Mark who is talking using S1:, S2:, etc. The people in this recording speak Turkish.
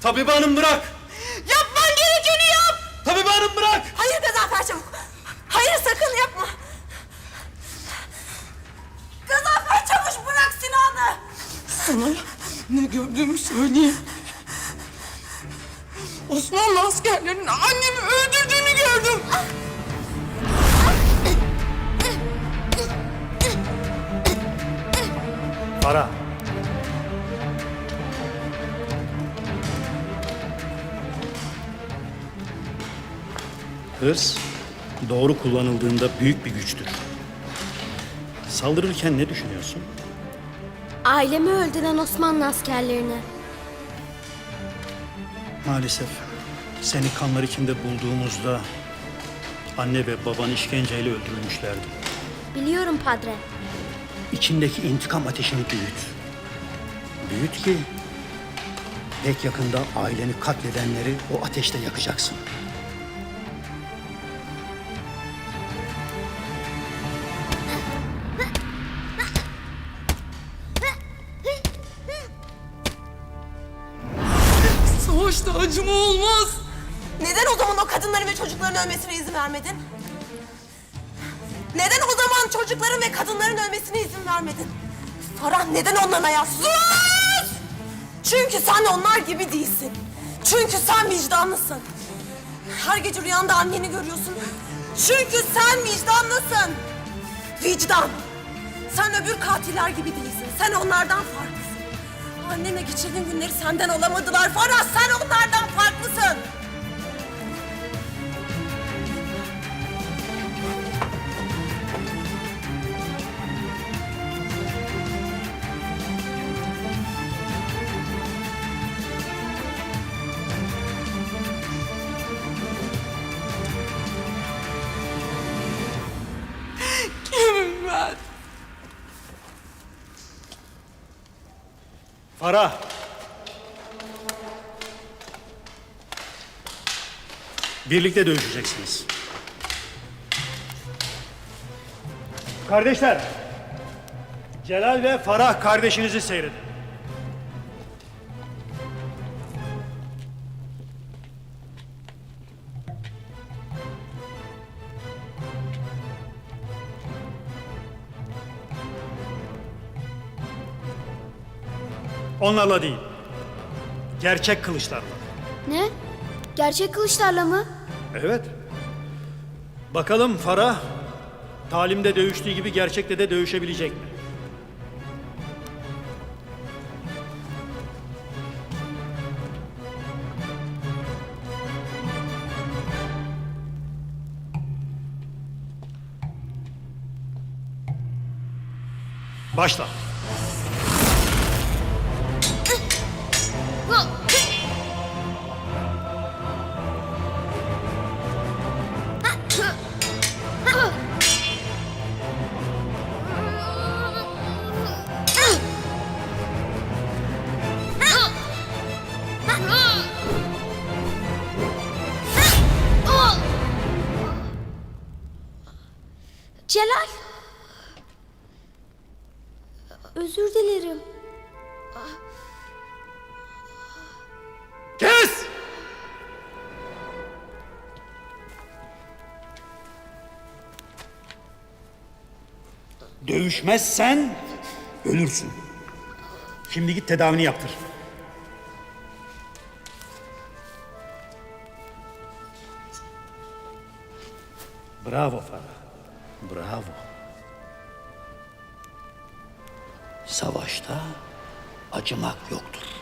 S1: Tabibe hanım bırak.
S2: Yapman gerekeni yap.
S1: Tabibe hanım bırak.
S2: Hayır Gazanfer çabuk. Hayır sakın yapma. Gazanfer çavuş bırak silahını.
S3: Sana ne gördüğümü söyleyeyim. Osmanlı askerlerinin annemi öldürdüğünü gördüm.
S1: Para.
S4: Hırs doğru kullanıldığında büyük bir güçtür. Saldırırken ne düşünüyorsun?
S5: Ailemi öldüren Osmanlı askerlerine.
S4: Maalesef seni kanlar içinde bulduğumuzda anne ve baban işkenceyle öldürülmüşlerdi.
S5: Biliyorum padre.
S4: İçindeki intikam ateşini büyüt. Büyüt ki pek yakında aileni katledenleri o ateşte yakacaksın.
S3: Savaşta acıma olmaz.
S2: Neden o zaman o kadınların ve çocukların ölmesine izin vermedin? Neden o zaman çocukların ve kadınların ölmesine izin vermedin? Farah neden onların ayağı sus? Çünkü sen onlar gibi değilsin. Çünkü sen vicdanlısın. Her gece rüyanda anneni görüyorsun. Çünkü sen vicdanlısın. Vicdan. Sen öbür katiller gibi değilsin. Sen onlardan farklısın. Annenle geçirdiğin günleri senden alamadılar. Farah sen onlardan farklısın.
S4: Farah! Birlikte dövüşeceksiniz. Kardeşler! Celal ve Farah kardeşinizi seyredin. Onlarla değil. Gerçek kılıçlarla.
S5: Ne? Gerçek kılıçlarla mı?
S4: Evet. Bakalım Farah talimde dövüştüğü gibi gerçekte de dövüşebilecek mi? Başla.
S5: Celal. Özür dilerim.
S4: Kes! Dövüşmezsen ölürsün. Şimdi git tedavini yaptır. Bravo Farah. Bravo. Savaşta acımak yoktur.